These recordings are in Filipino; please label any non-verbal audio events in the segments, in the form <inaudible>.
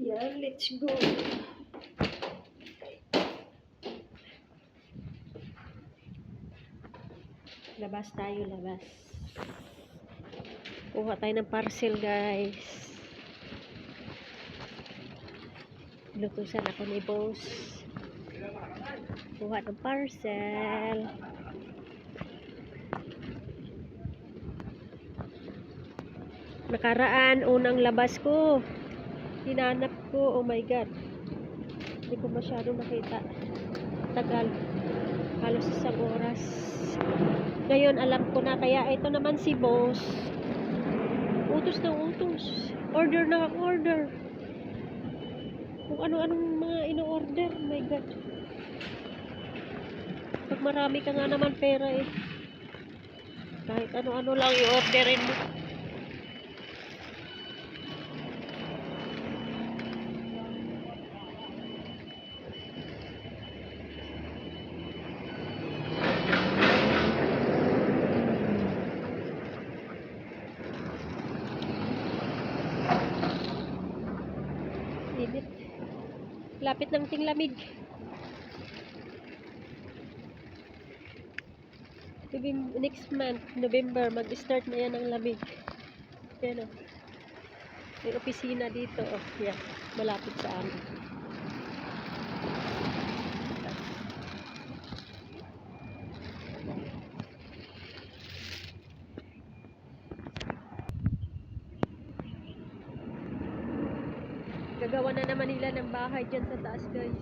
Yan, let's go. Labas tayo, labas. Kuha tayo ng parcel, guys. Lutusan ako ni boss. Kuha ng parcel. Nakaraan, unang labas ko. Hinanap ko, oh my god. Hindi ko masyado nakita. Tagal. Halos isang oras. Ngayon, alam ko na. Kaya ito naman si boss. Utos ng utos. Order na order. Kung ano-anong mga ino-order. Oh my god. Pag marami ka nga naman pera eh. Kahit ano-ano lang i-orderin mo. Lapit ng tinglamig. Next month, November, mag-start na yan ang lamig. Yan o. May opisina dito. Oh, yan. Malapit sa amin. Gagawa na naman nila ng bahay dyan sa taas, guys.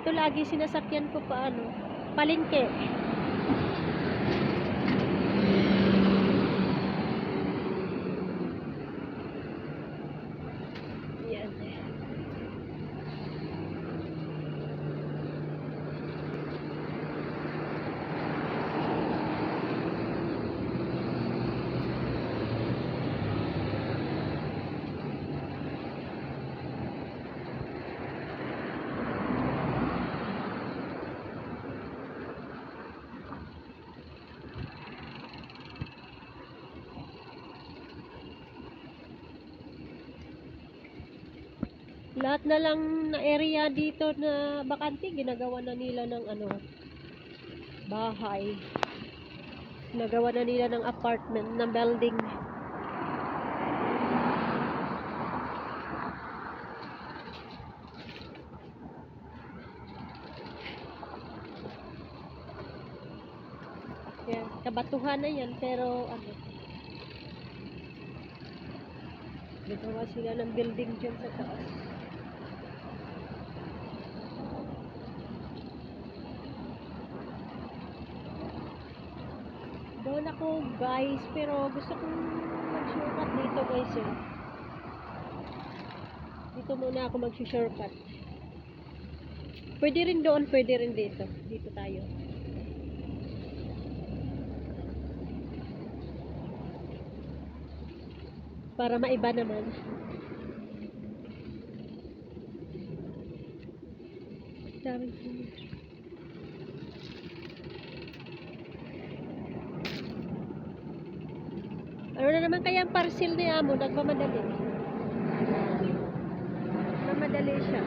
Ito lagi sinasakyan ko pa ano, palengke. Yan. Lahat na lang na area dito na bakante, ginagawa na nila ng ano, bahay. Ginagawa na nila ng apartment, ng building. Yan, kabatuhan na yan, pero ano, Nagawa sila ng building dyan sa taas. Doon ako guys, pero gusto kong mag-shortcut dito guys eh. Dito muna ako mag-shortcut. Pwede rin doon, pwede rin dito. Dito tayo. Para maiba naman. Daming puno. Ano na naman kaya ang parcel ni Amo? Nagmamadali. Nagmamadali siya.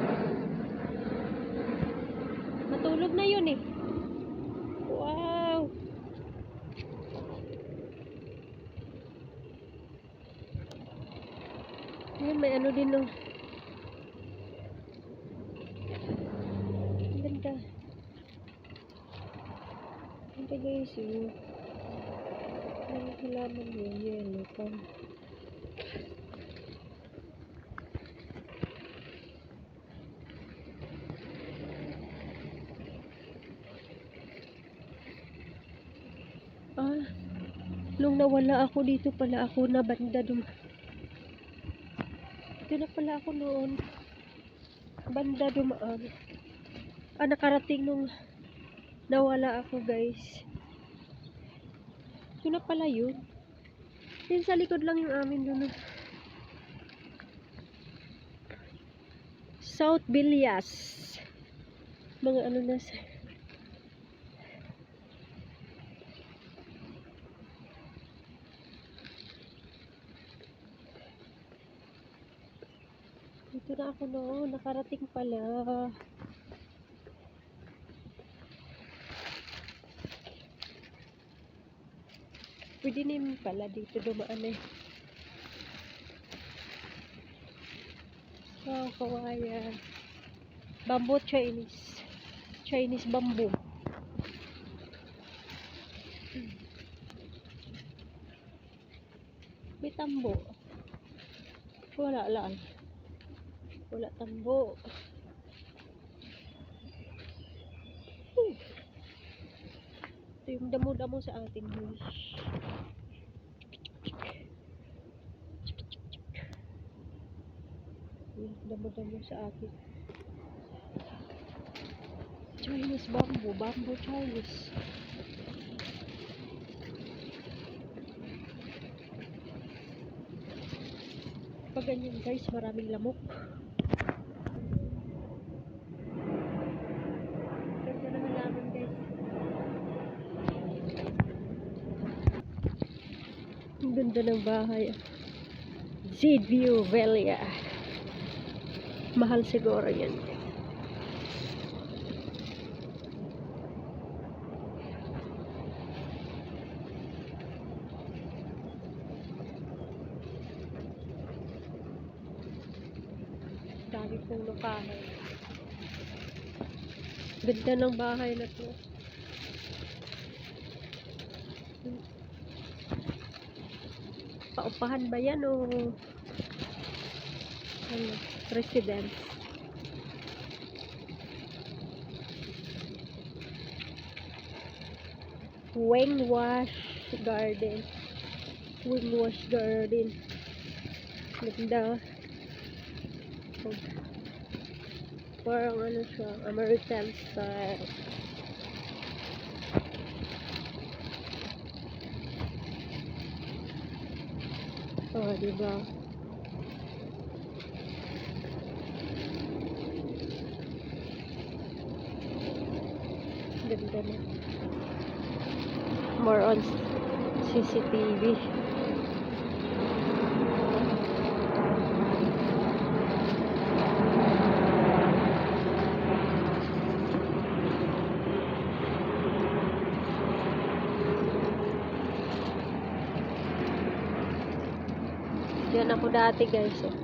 Matulog na yun eh. Wow! Ayun, may ano din no. Ang ganda. Ang ganda yun. Yun, yellow pa. Ah, nung nawala ako dito pala ako na banda dum dito na pala ako noon. Banda dumaan. Ah, nakarating nung nawala ako, guys. Ito na pala yun. Yun sa likod lang yung amin doon. South Villas. Mga ano na sa... Dito na ako noon. Nakarating pala. Naman pala dito dumaan eh. Wow, kawaya. Bamboo Chinese. Chinese bamboo. Hmm. May tambo. Wala lang. Wala tambo. Hmm. Ito yung damo-damo sa atin. Yung damo-damo sa atin. Chinese bamboo. Bamboo Chinese. Pag ganyan guys, maraming lamok. Ganda ng halaman guys. Ang ganda ng bahay. Zidview Valley. Mahal siguro yan. Dami pong lupahan. Ganda ng bahay na to. Paupahan ba yan o ano, residence? Wingwash Garden. Wingwash Garden. Ganda. Parang ano siya, American style. Oh, di? Ganda na. More on CCTV. Yan ako dati guys. Oh.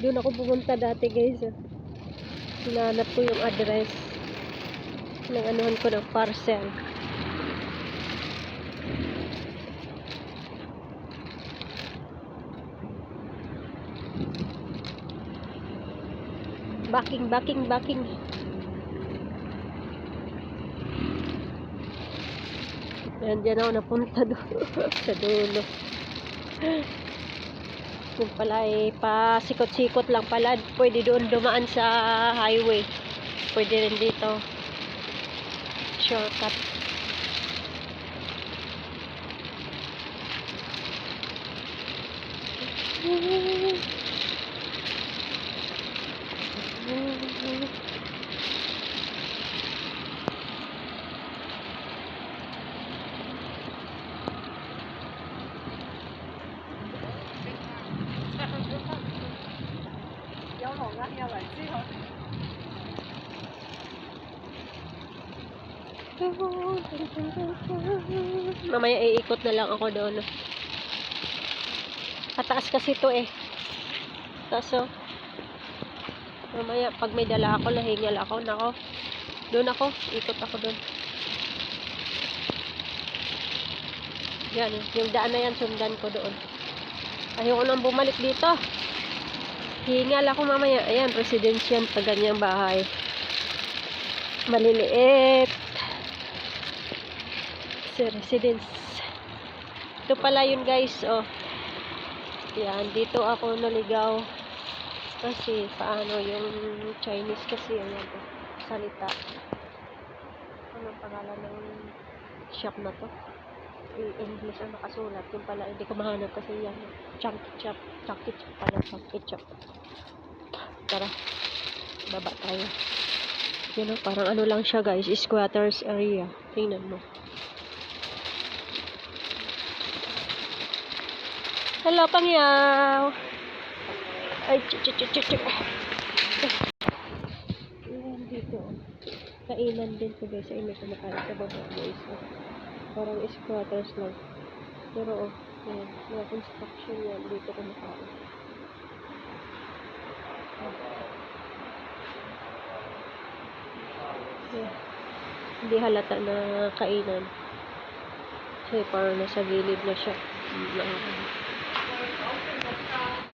Doon ako pumunta dati guys. Oh. Hinanap ko yung address ng anuhan ko ng parcel. Backing, backing, backing. Yan, dyan ako napunta <laughs> doon. sa dulo. Kung pala eh, pasikot-sikot lang pala. Pwede doon dumaan sa highway. Pwede rin dito. Shortcut. <laughs> Mamaya iikot na lang ako doon. Pataas kasi to eh. Kaso, mamaya pag may dala ako, lahingal ako, nako. Doon ako, ikot ako doon. Yan, yung daan na yan, sundan ko doon. Ayoko nang bumalik dito. Hingal ako mamaya. Ayan, residential pa ganyang bahay. Maliliit. Residence. Ito pala yun guys, oh. Yan, dito ako naligaw. Kasi, paano yung Chinese kasi, ayan, oh, salita. Anong pangalan ng shop na to? i-English ang nakasulat. Yung pala, hindi ko mahanap kasi yan. Chunky chop. Chunky chop pala. Chunky chop. Tara. Baba tayo. You know, parang ano lang siya guys. Squatters area. Tingnan mo. Hello, Pangyaw! Ay, ch ch ch ch ch Ayan, dito. Kainan din to guys. Ay, may kumakain sa baba guys. Parang squatters lang. Pero, oh, yan. Mga construction yan. Dito kumakain. Yan. Hindi halata na kainan. Kasi parang nasa gilid na siya. Na-